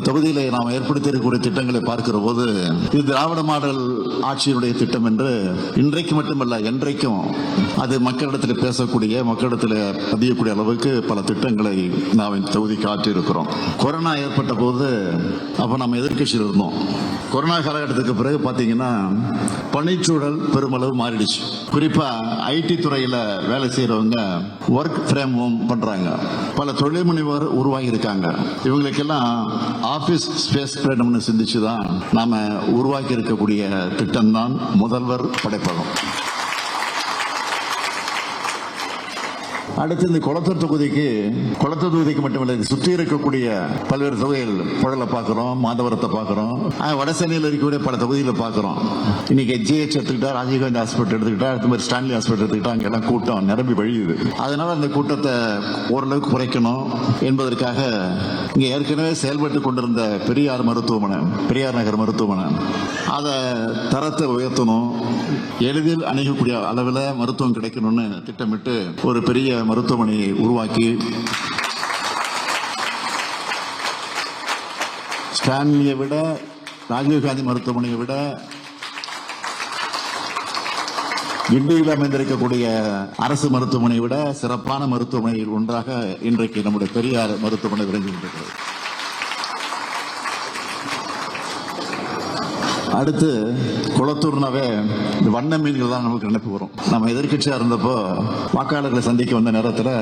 இந்த தொகுதியிலே நாம் ஏற்படுத்தியிருக்கக்கூடிய திட்டங்களை பார்க்கிற போது இது திராவிட மாடல் ஆட்சியினுடைய திட்டம் என்று இன்றைக்கு மட்டுமல்ல என்றைக்கும் அது மக்களிடத்தில் பேசக்கூடிய மக்களிடத்தில் பதியக்கூடிய அளவுக்கு பல திட்டங்களை நாம் இந்த தொகுதிக்கு ஆற்றியிருக்கிறோம் கொரோனா ஏற்பட்ட போது அப்ப நம்ம எதிர்க்கட்சியில் இருந்தோம். கொரோனா காலகட்டத்துக்கு பிறகு பார்த்தீங்கன்னா பணிச்சூழல் பெருமளவு மாறிடுச்சு. குறிப்பா ஐடி துறையில வேலை செய்யறவங்க ஒர்க் ஃப்ரம் ஹோம் பண்றாங்க. பல தொழில் முனைவர் உருவாகி இருக்காங்க இவங்களுக்கெல்லாம் ஆபீஸ் ஸ்பேஸ் ஃப்ரீடம்னு சிந்திச்சு தான் நாம உருவாக்கி இருக்கக்கூடிய திட்டம் தான் முதல்வர் படைப்பகம். அடுத்து இந்த குளத்தூர் தொகுதிக்கு குளத்தூர் தொகுதிக்கு மட்டுமல்ல சுற்றி இருக்கக்கூடிய பல்வேறு தொகுதிகள் புழலை பார்க்குறோம் மாதவரத்தை பார்க்குறோம் வடசென்னையில் இருக்கக்கூடிய பல தொகுதிகளை பார்க்குறோம். இன்னைக்கு ஜிஹெச் எடுத்துக்கிட்டா ராஜீவ்காந்தி ஹாஸ்பிட்டல் எடுத்துக்கிட்டா அடுத்த மாதிரி ஸ்டான்லி ஹாஸ்பிட்டல் எடுத்துக்கிட்டா அங்கெல்லாம் கூட்டம் நிரம்பி வழியுது. அதனால அந்த கூட்டத்தை ஓரளவுக்கு குறைக்கணும் என்பதற்காக இங்கே ஏற்கனவே செயல்பட்டு கொண்டிருந்த பெரியார் மருத்துவமனை பெரியார் நகர் மருத்துவமனை அதை தரத்தை உயர்த்தணும் எளிதில் அணுகக்கூடிய அளவில் மருத்துவம் கிடைக்கணும்னு திட்டமிட்டு ஒரு பெரிய மருத்துவமனையை உருவாக்கி ஸ்டான்லியை விட ராஜீவ்காந்தி மருத்துவமனையை விட கிண்டியில் அமைந்திருக்கக்கூடிய அரசு மருத்துவமனையை விட சிறப்பான மருத்துவமனையில் ஒன்றாக இன்றைக்கு நம்முடைய பெரியார் மருத்துவமனை விளங்கி அடுத்து குளத்தூர்னாவே இந்த வண்ண மீன்கள் தான் நமக்கு நினைப்பு வரும் நம்ம எதிர்க்கட்சியா இருந்தப்போ வாக்காளர்களை சந்திக்க வந்த நேரத்தில்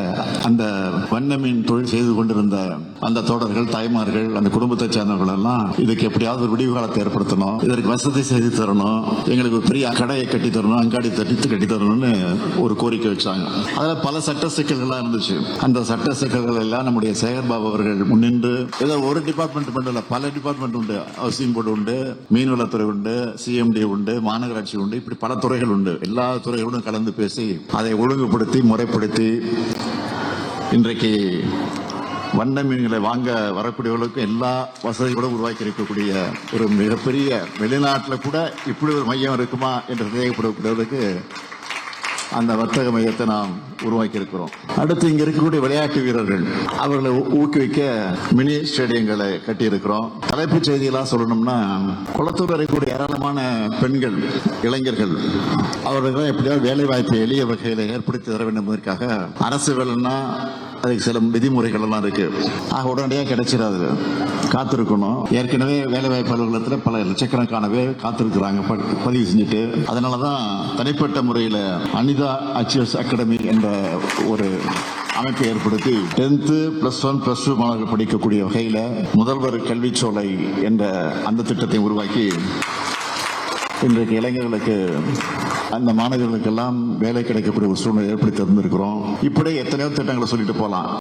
அந்த வண்ண மீன் தொழில் செய்து கொண்டிருந்த அந்த தோடர்கள் தாய்மார்கள் அந்த குடும்பத்தை சேர்ந்தவர்கள் எல்லாம் இதுக்கு எப்படியாவது ஒரு விடிவு காலத்தை ஏற்படுத்தணும் இதற்கு வசதி செய்து தரணும் எங்களுக்கு பெரிய கடையை கட்டி தரணும் அங்காடி தட்டித்து கட்டி தரணும்னு ஒரு கோரிக்கை வச்சாங்க. அதில் பல சட்ட சிக்கல்கள்லாம் இருந்துச்சு. அந்த சட்ட சிக்கல்கள் எல்லாம் நம்முடைய சேகர்பாபு அவர்கள் முன்னின்று ஏதோ ஒரு டிபார்ட்மெண்ட் மட்டும் இல்ல பல டிபார்ட்மெண்ட் உண்டு. ஹவுசிங் போர்டு உண்டு மீன்வளத்துறை உண்டு சிஎம்டி உண்டு மாநகராட்சி உண்டு இப்படி பல துறைகள் உண்டு. எல்லா துறைகளோடும் கலந்து பேசி அதை ஒழுங்குபடுத்தி முறைப்படுத்தி இன்றைக்கு வண்ண மீன்களை வாங்க வரக்கூடியவர்களுக்கு எல்லா வசதிகளும் உருவாக்கி இருக்கக்கூடிய ஒரு மிகப்பெரிய வெளிநாட்டில் கூட இப்படி ஒரு மையம் இருக்குமா என்று சந்தேகப்படக்கூடியவர்களுக்கு அந்த வர்த்தக மையத்தை நாம் உருவாக்கி இருக்கிறோம் அடுத்து இங்க இருக்கக்கூடிய விளையாட்டு வீரர்கள் அவர்களை ஊ- ஊக்குவிக்க மினி ஸ்டேடியங்களை கட்டியிருக்கிறோம். தலைப்புச் செய்தியெல்லாம் சொல்லணும்னா குளத்தூர் இருக்கக்கூடிய ஏராளமான பெண்கள் இளைஞர்கள் அவர்கள் எப்படியாவது வேலை வாய்ப்பை எளிய வகையில் ஏற்படுத்தி தர வேண்டும் என்பதற்காக அரசு வேலைன்னா அதுக்கு சில விதிமுறைகள் எல்லாம் இருக்கு. ஆக உடனடியாக கிடைச்சிடாது. காத்திருக்கணும். ஏற்கனவே வேலைவாய்ப்பு அலுவலகத்தில் பல லட்சக்கணக்கானவே காத்திருக்கிறாங்க. பதிவு செஞ்சுட்டு. அதனால தான் தனிப்பட்ட முறையில் அனிதா அச்சியர்ஸ் அகாடமி என்ற ஒரு அமைப்பை ஏற்படுத்தி tenth plus one plus two மாணவர்கள் படிக்கக்கூடிய வகையில் முதல்வர் கல்விச்சோலை என்ற அந்த திட்டத்தை உருவாக்கி இன்றைக்கு இளைஞர்களுக்கு அந்த மாணவர்களுக்கெல்லாம் வேலை கிடைக்கக்கூடிய ஒரு சூழ்நிலை ஏற்படுத்தி தந்திருக்கிறோம். இப்படி எத்தனையோ திட்டங்களை சொல்லிட்டு போகலாம்